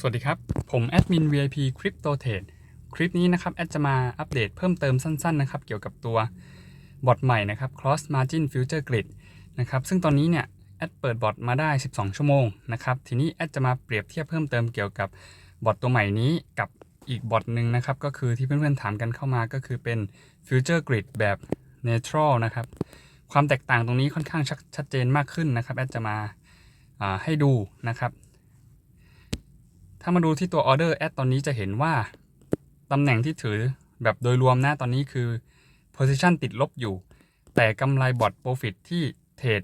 สวัสดีครับ ผมแอดมิน VIP Crypto Trade คลิปนี้นะครับ แอดจะมาอัปเดตเพิ่มเติมสั้นๆนะครับ เกี่ยวกับตัวบอทใหม่นะครับ Cross Margin Future Grid นะครับ ซึ่งตอนนี้เนี่ย แอดเปิดบอทมาได้ 12 ชั่วโมงนะครับ ทีนี้แอดจะมาเปรียบเทียบเพิ่มเติมเกี่ยวกับบอทตัวใหม่นี้กับอีกบอทหนึ่งนะครับ ก็คือที่เพื่อนๆถามกันเข้ามาก็คือเป็น Future Grid แบบ Neutral นะครับ ความแตกต่างตรงนี้ค่อนข้างชัดชัดเจนมากขึ้นนะครับ แอดจะมาาให้ดูนะครับ ถ้ามาดูที่ตัวออเดอร์แอดตอนนี้จะเห็นว่า ตำแหน่งที่ถือแบบโดยรวมนะตอนนี้คือ position ติดลบอยู่ แต่กำไรบอท profit ที่เทรด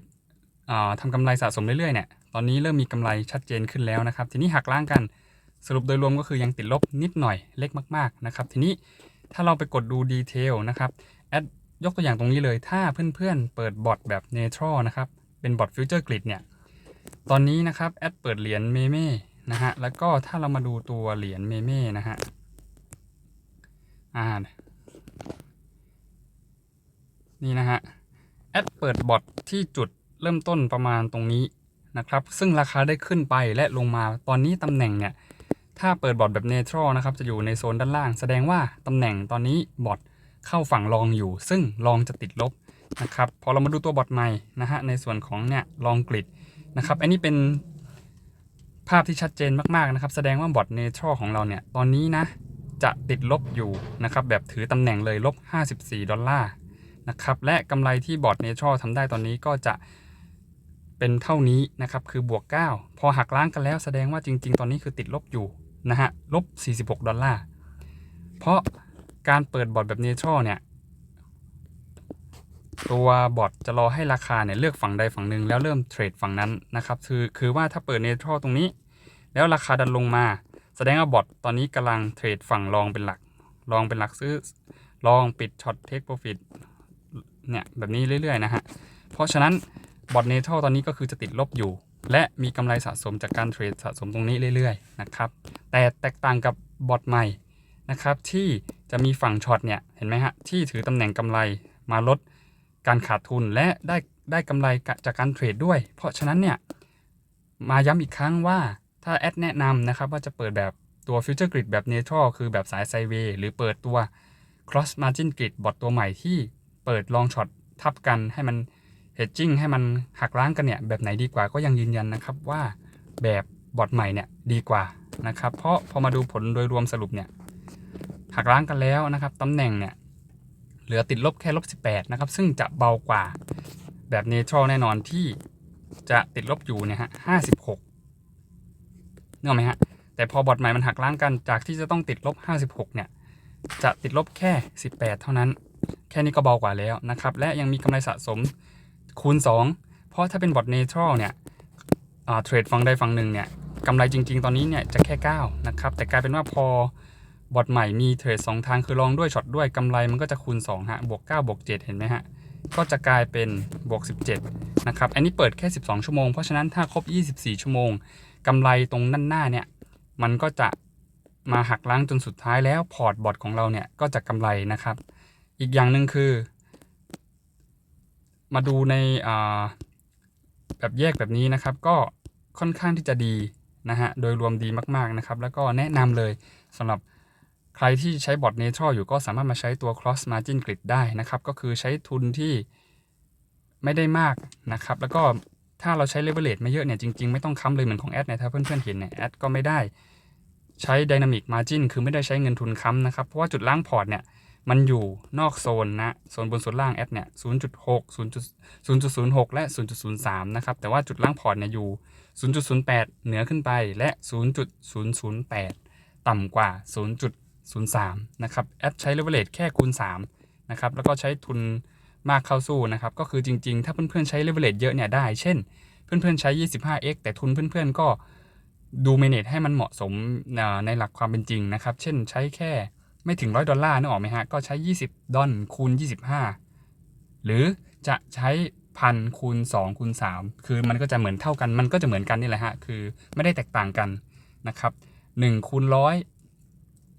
ทำกำไรสะสมเรื่อยๆเนี่ยตอนนี้เริ่มมีกำไรชัดเจนขึ้นแล้วนะครับ ทีนี้หักล้างกันสรุปโดยรวมก็คือยังติดลบนิดหน่อยเล็กมากๆนะครับทีนี้ถ้าเราไปกดดูดีเทลนะครับแอดยกตัวอย่างตรงนี้เลยถ้าเพื่อนๆ เปิดบอทแบบ neutral นะครับ เป็นบอท future grid เนี่ย ตอนนี้นะครับ แอดเปิดเหรียญเมเม่ นะฮะ แล้วก็ถ้าเรามาดูตัวเหรียญเมเม่นะฮะ อ่า นี่นะฮะ แอดเปิดบอทที่จุดเริ่มต้นประมาณตรงนี้นะครับ ซึ่งราคาได้ขึ้นไปและลงมา ตอนนี้ตำแหน่งเนี่ย ถ้าเปิดบอทแบบเนทรัลนะครับ จะอยู่ในโซนด้านล่าง แสดงว่าตำแหน่งตอนนี้บอทเข้าฝั่งรองอยู่ ซึ่งรองจะติดลบนะครับ พอเรามาดูตัวบอทใหม่นะฮะ ในส่วนของเนี่ยรองกริดนะครับ อันนี้เป็น ภาพที่ชัดเจนมากๆนะครับ แสดงว่าบอทเนเทรของเราเนี่ย ตอนนี้นะ จะติดลบอยู่นะครับ แบบถือตำแหน่งเลยลบ 54 ดอลลาร์นะครับ และกำไรที่บอทเนเทรทำได้ตอนนี้ก็จะเป็นเท่านี้นะครับ คือบวก 9 พอหักล้างกันแล้วแสดงว่าจริง ๆ ตอนนี้คือติดลบอยู่นะฮะลบ 46 ดอลลาร์เพราะการเปิดบอทแบบเนเทรเนี่ย ตัวบอทจะรอให้ราคาเนี่ยเลือกฝั่งใดฝั่งหนึ่งแล้วเริ่มเทรดฝั่งนั้นนะครับคือคือว่าถ้าเปิดเนทรัลตรงนี้ แล้วราคาดันลงมา แสดงว่าบอทตอนนี้กำลังเทรดฝั่งรองเป็นหลักรองเป็นหลักซื้อรองปิดช็อตเทคโปรฟิตเนี่ยแบบนี้เรื่อยๆนะฮะเพราะฉะนั้นบอทเนทรัลตอนนี้ก็คือจะติดลบอยู่ และมีกำไรสะสมจากการเทรดสะสมตรงนี้เรื่อยๆนะครับแต่แตกต่างกับบอทใหม่นะครับที่จะมีฝั่งช็อตเนี่ยเห็นไหมฮะที่ถือตำแหน่งกำไรมาลด การขาดทุนและได้ได้กำไรจากการเทรดด้วย เพราะฉะนั้นเนี่ยมาย้ำอีกครั้งว่าถ้าแอดแนะนำนะครับว่าจะเปิดแบบตัว Future Grid แบบ Neutral คือแบบสายไซเวย์หรือเปิดตัว Cross Margin Grid บอทตัวใหม่ที่เปิดลองช็อตทับกันให้มัน hedging ให้มันหักล้างกันเนี่ยแบบไหนดีกว่าก็ยังยืนยันนะครับว่าแบบบอทใหม่เนี่ยดีกว่านะครับเพราะพอมาดูผลโดยรวมสรุปเนี่ยหักล้างกันแล้วนะครับตำแหน่งเนี่ย เหลือติดลบแค่ลบ18นะครับ ซึ่งจะเบากว่าแบบเนเทรลแน่นอนที่จะติดลบอยู่เนี่ยฮะ56เนกอะไหมฮะ แต่พอบอทใหม่มันหักล้างกันจากที่จะต้องติดลบ56เนี่ย จะติดลบแค่18เท่านั้น แค่นี้ก็เบากว่าแล้วนะครับ และยังมีกำไรสะสมคูณ2เพราะถ้าเป็นบอทเนเทรลเนี่ยเทรดฝั่งใดฝั่งหนึ่งเนี่ยกำไรจริง ๆ ตอนนี้เนี่ยจะแค่ 9 นะครับ แต่กลายเป็นว่าพอ บอทใหม่มีเทรดสองทางคือลองด้วยช็อตด้วยกำไรมันก็จะคูณ2ฮะบวก9บวก7เห็นไหมฮะก็จะกลายเป็นบวก17นะครับอันนี้เปิดแค่ 12 ชั่วโมง เพราะฉะนั้นถ้าครบ 24 ชั่วโมงกำไรตรงด้านหน้าเนี่ยมันก็จะมาหักล้างจนสุดท้ายแล้วพอร์ตบอทของเราเนี่ยก็จะกำไรนะครับ อีกอย่างหนึ่งคือ มาดูในแบบแยกแบบนี้นะครับ ก็ค่อนข้างที่จะดีนะฮะโดยรวมดีมากๆนะครับ แล้วก็แนะนำเลยสำหรับ ใครที่ใช้บอทเนเทรอยู่ก็สามารถมาใช้ตัว cross margin grid ได้นะครับ ก็คือใช้ทุนที่ไม่ได้มากนะครับ แล้วก็ถ้าเราใช้ leverage ไม่เยอะเนี่ยจริงๆ ไม่ต้องค้ำเลยเหมือนของแอดเนี่ยถ้าเพื่อนๆเห็นเนี่ยแอดก็ไม่ได้ใช้ dynamic margin คือไม่ได้ใช้เงินทุนค้ำนะครับ เพราะว่าจุดล่างพอร์ตเนี่ยมันอยู่นอกโซนนะโซนบนส่วนล่างแอดเนี่ย0.6 0.06 และ 0.03 นะครับ แต่ว่าจุดล่างพอร์ตเนี่ยอยู่ 0.08 เหนือขึ้นไปและ 0.008 ต่ำกว่า 0.03นะครับแอดใช้ leverage แค่คูณ3นะครับแล้วก็ใช้ทุนมากเข้าสู้นะครับก็คือจริง ๆ ถ้าเพื่อนๆใช้ leverage เยอะเนี่ยได้ เช่น เพื่อนๆใช้ 25x แต่ทุนเพื่อนๆก็ดู manage ให้มันเหมาะสมในหลักความเป็นจริงนะครับเช่นใช้แค่ไม่ถึงร้อยดอลลาร์นึกออกไหมฮะก็ใช้ 20 ดอลคูณ 25 หรือจะใช้พันคูณ2คูณ3คือมันก็จะเหมือนเท่ากันมันก็จะเหมือนกันนี่แหละฮะคือไม่ได้แตกต่างกันนะครับ1คูณร้อย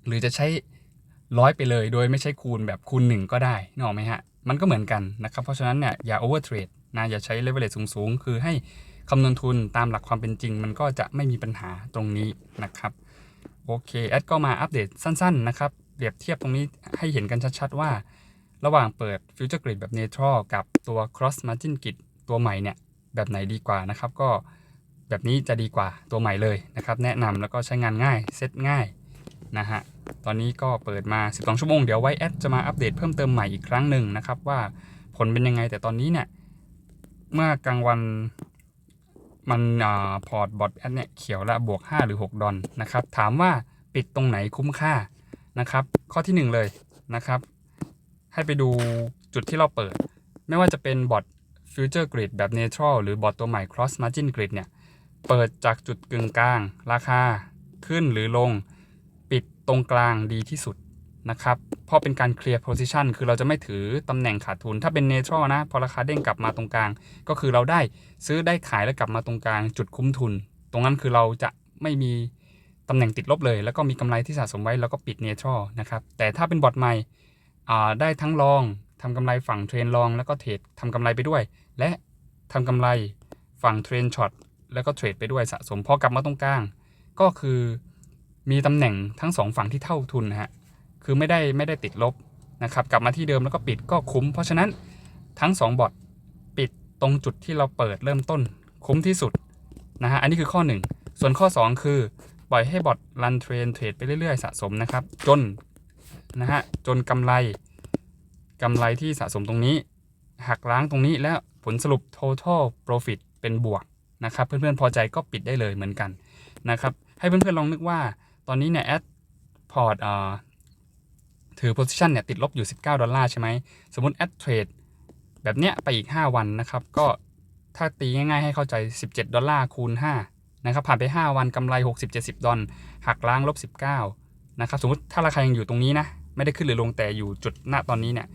หรือจะใช้ร้อยไปเลย โดยไม่ใช่คูณแบบคูณ 1 ก็ได้นึกออกไหมฮะ มันก็เหมือนกันนะครับ เพราะฉะนั้นเนี่ยอย่าโอเวอร์เทรดนะอย่าใช้เลเวลเลสูง ๆ คือให้คำนวณทุนตามหลักความเป็นจริง มันก็จะไม่มีปัญหาตรงนี้นะครับ โอเคแอดก็มาอัปเดตสั้น ๆ นะครับ เปรียบเทียบตรงนี้ให้เห็นกันชัด ๆ ว่า ระหว่างเปิด Future Grid แบบ Neutral กับตัว Cross Margin Grid ตัวใหม่เนี่ยแบบไหนดีกว่านะครับ ก็แบบนี้จะดีกว่าตัวใหม่เลยนะครับ แนะนำแล้วก็ใช้งานง่ายเซตง่ายนะฮะ ตอนนี้ก็เปิดมา 12 ชั่วโมง เดี๋ยวไว้แอดจะมาอัปเดตเพิ่มเติมใหม่อีกครั้งหนึ่งนะครับว่าผลเป็นยังไง แต่ตอนนี้เนี่ยเมื่อกลางวันมันอพอร์ตบอทแอดเนี่ยเขียวละบวก 5 หรือ 6 ดอลนะครับ ถามว่าปิดตรงไหนคุ้มค่านะครับ ข้อที่ 1 เลยนะครับ ให้ไปดูจุดที่เราเปิด ไม่ว่าจะเป็นบอท Future Grid แบบ Neutral หรือบอทตัวใหม่ Cross Margin Grid เนี่ย เปิดจากจุดกึ่งกลาง ราคาขึ้นหรือลง ตรงกลางดีที่สุดนะครับเพราะเป็นการเคลียร์ position คือเราจะไม่ถือตำแหน่งขาดทุน ถ้าเป็น neutral นะ พอราคาเด้งกลับมาตรงกลาง ก็คือเราได้ซื้อได้ขายแล้วกลับมาตรงกลางจุดคุ้มทุน ตรงนั้นคือเราจะไม่มีตำแหน่งติดลบเลย แล้วก็มีกำไรที่สะสมไว้แล้วก็ปิด neutral นะครับ แต่ถ้าเป็นบอทใหม่ได้ทั้งลองทำกำไรฝั่งเทรนลองแล้วก็เทรดทำกำไรไปด้วย และทำกำไรฝั่งเทรนช็อตแล้วก็เทรดไปด้วยสะสมพอกลับมาตรงกลาง ก็คือ มีตำแหน่งทั้งสองฝั่งที่เท่าทุนนะฮะคือไม่ได้ไม่ได้ติดลบนะครับกลับมาที่เดิมแล้วก็ปิดก็คุ้ม เพราะฉะนั้นทั้ง2บอทปิดตรงจุดที่เราเปิดเริ่มต้นคุ้มที่สุดนะฮะอันนี้คือข้อ 1 ส่วนข้อ 2 คือปล่อยให้บอทรันเทรนเทรดไปเรื่อยๆ สะสมนะครับ จนนะฮะจนกำไรกำไรที่สะสมตรงนี้ หักล้างตรงนี้แล้วผลสรุป total profit เป็นบวกนะครับ เพื่อนๆพอใจก็ปิดได้เลยเหมือนกันนะครับ ให้เพื่อนๆลองนึกว่า ตอนนี้เนี่ยแอดพอร์ตถือ position เนี่ยติดลบอยู่ 19 ดอลลาร์ใช่ไหม สมมติ add trade แบบเนี้ยไปอีก 5 วันนะครับ ก็ถ้าตีง่ายๆให้เข้าใจ 17 ดอลลาร์คูณ5นะครับ ผ่านไป 5 วันกำไร 60-70 ดอลหักล้างลบ 19 นะครับ สมมติถ้าราคายังอยู่ตรงนี้นะ ไม่ได้ขึ้นหรือลงแต่อยู่จุดณตอนนี้เนี่ย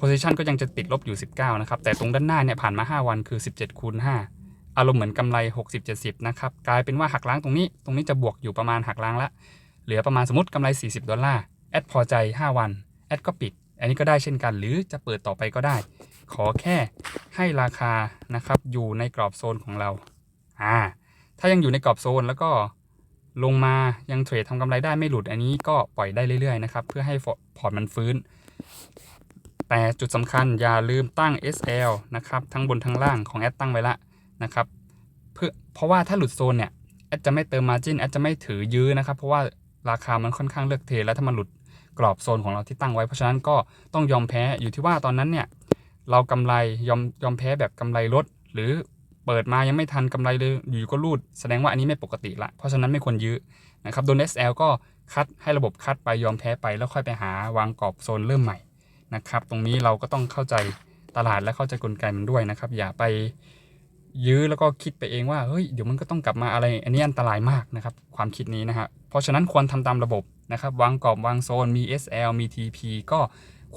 position ก็ยังจะติดลบอยู่ 19 นะครับ แต่ตรงด้านหน้าเนี่ยผ่านมา 5 วันคือ 17คูณ5 อารมณ์เหมือนกำไร 60-70 นะครับ กลายเป็นว่าหักล้างตรงนี้ ตรงนี้จะบวกอยู่ประมาณหักล้างละ เหลือประมาณสมมติกำไร 40 ดอลลาร์ แอดพอใจ 5 วัน แอดก็ปิด อันนี้ก็ได้เช่นกัน หรือจะเปิดต่อไปก็ได้ ขอแค่ให้ราคานะครับอยู่ในกรอบโซนของเรา อ่า ถ้ายังอยู่ในกรอบโซนแล้วก็ลงมายังเทรดทำกำไรได้ไม่หลุดอันนี้ก็ปล่อยได้เรื่อยๆนะครับเพื่อให้พอร์ตมันฟื้น แต่จุดสำคัญอย่าลืมตั้ง SL นะครับทั้งบนทั้งล่างของแอดตั้งไว้ละ นะครับเพื่อเพราะว่าถ้าหลุดโซนเนี่ยแอดจะไม่เติม margin แอดจะไม่ถือยื้อนะครับ เพราะว่าราคามันค่อนข้างเลือกเท แล้วถ้ามันหลุดกรอบโซนของเราที่ตั้งไว้เพราะฉะนั้นก็ต้องยอมแพ้อยู่ที่ว่าตอนนั้นเนี่ยเรากำไรยอมยอมแพ้แบบกำไรลด หรือเปิดมายังไม่ทันกำไรเลยอยู่ก็รูด แสดงว่าอันนี้ไม่ปกติละเพราะฉะนั้นไม่ควรยื้อนะครับโดน SL ก็คัดให้ระบบคัดไปยอมแพ้ไปแล้วค่อยไปหาวางกรอบโซนเริ่มใหม่นะครับ ตรงนี้เราก็ต้องเข้าใจตลาดและเข้าใจกลไกมันด้วยนะครับ อย่าไป ยื้อแล้วก็คิดไปเองว่าเฮ้ยเดี๋ยวมันก็ต้องกลับมาอะไร อันนี้อันตรายมากนะครับ ความคิดนี้นะฮะเพราะฉะนั้นควรทำตามระบบนะครับวางกรอบวางโซนมี SL มี TP ก็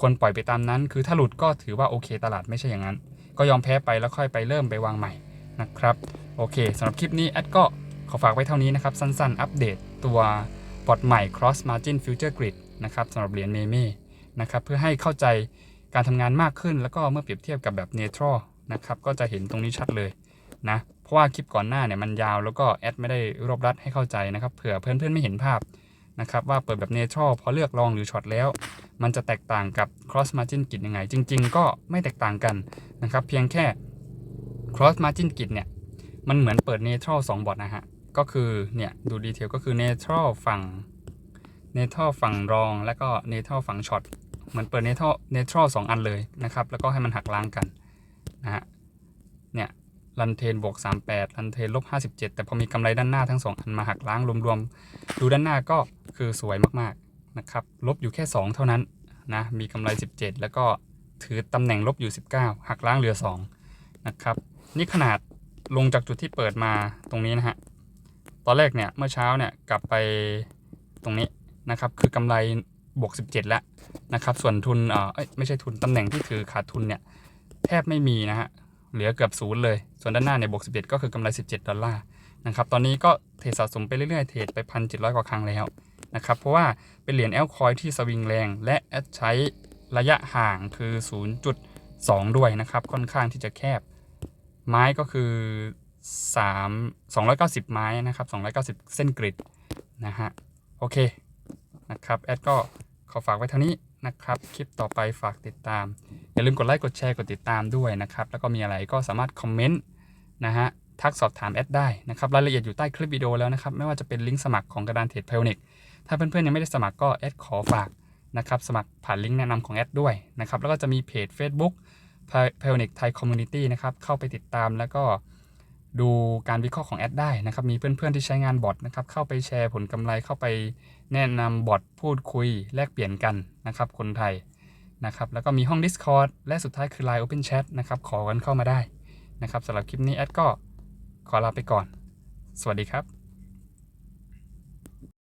ควรปล่อยไปตามนั้น คือถ้าหลุดก็ถือว่าโอเคตลาดไม่ใช่อย่างนั้น ก็ยอมแพ้ไปแล้วค่อยไปเริ่มไปวางใหม่นะครับโอเคสำหรับคลิปนี้แอดก็ขอฝากไว้เท่านี้นะครับ สั้นๆ อัปเดตตัวพอร์ตใหม่ Cross Margin Future Grid นะครับสำหรับเหรียญเมเม่นะครับเพื่อให้เข้าใจการทำงานมากขึ้น แล้วก็เมื่อเปรียบเทียบกับแบบ Neutral นะครับก็จะเห็นตรงนี้ชัดเลย นะเพราะว่าคลิปก่อนหน้าเนี่ยมันยาวแล้วก็แอดไม่ได้รวบรัดให้เข้าใจนะครับเผื่อเพื่อนๆไม่เห็นภาพนะครับว่าเปิดแบบ Neutral พอเลือกลองหรือช็อตแล้ว มันจะแตกต่างกับ Cross Margin Grid ยังไง จริง ๆ ก็ไม่แตกต่างกันนะครับ เพียงแค่ Cross Margin Grid เนี่ย มันเหมือนเปิด Neutral 2บอทนะฮะ ก็คือเนี่ย ดูดีเทลก็คือ Neutral ฝั่ง Neutral ฝั่งรอง แล้วก็ Neutral ฝั่งช็อตเหมือนเปิด Neutral Neutral 2อันเลยนะครับ แล้วก็ให้มันหักล้างกันนะฮะเนี่ย รันเทนบวก38รันเทนลบ57 แต่พอมีกำไรด้านหน้าทั้ง 2 อันมาหักล้างรวมๆ ดูด้านหน้าก็คือสวยมากๆนะครับ ลบอยู่แค่ 2 เท่านั้นนะ มีกำไร 17 แล้วก็ถือตำแหน่งลบอยู่ 19 หักล้างเหลือ 2 นะครับ นี่ขนาดลงจากจุดที่เปิดมาตรงนี้นะฮะ ตอนแรกเนี่ยเมื่อเช้าเนี่ยกลับไปตรงนี้นะครับ คือกำไรบวก 17 แล้วนะครับ ส่วนทุนเออไม่ใช่ทุนตำแหน่งที่ถือขาดทุนเนี่ยแทบไม่มีนะฮะ เหลือเกือบศูนย์เลย ส่วนด้านหน้าเนี่ยบวก11 ก็คือกำไร 17 ดอลลาร์นะครับ ตอนนี้ก็เทรดสะสมไปเรื่อยๆ เทรดไป 1,700 กว่าครั้งแล้วนะครับ เพราะว่าเป็นเหรียญแอลคอยที่สวิงแรง และใช้ระยะห่างคือ 0.2 ด้วยนะครับ ค่อนข้างที่จะแคบ ไม้ก็คือ 3 290 ไม้นะครับ 290 เส้นกริดนะฮะ โอเคนะครับ แอดก็ขอฝากไว้เท่านี้ นะครับ คลิปต่อไปฝากติดตาม อย่าลืมกดไลค์กดแชร์กดติดตามด้วยนะครับ แล้วก็มีอะไรก็สามารถคอมเมนต์นะฮะทักสอบถามแอดได้นะครับรายละเอียดอยู่ใต้คลิปวิดีโอแล้วนะครับ ไม่ว่าจะเป็นลิงก์สมัครของกระดานเทรดไพโอนิกถ้าเพื่อนๆยังไม่ได้สมัครก็แอดขอฝากนะครับสมัครผ่านลิงก์แนะนำของแอดด้วยนะครับแล้วก็จะมีเพจ Facebook p i o n i c Thai Community นะครับเข้าไปติดตามแล้วก็ ดูการวิเคราะห์ของแอดได้นะครับ มีเพื่อนๆที่ใช้งานบอทนะครับ เข้าไปแชร์ผลกำไรเข้าไปแนะนำบอทพูดคุยแลกเปลี่ยนกันนะครับ คนไทยนะครับ แล้วก็มีห้อง Discord และสุดท้ายคือ Line Open Chat นะครับ ขอกันเข้ามาได้นะครับสำหรับคลิปนี้แอดก็ขอลาไปก่อน สวัสดีครับ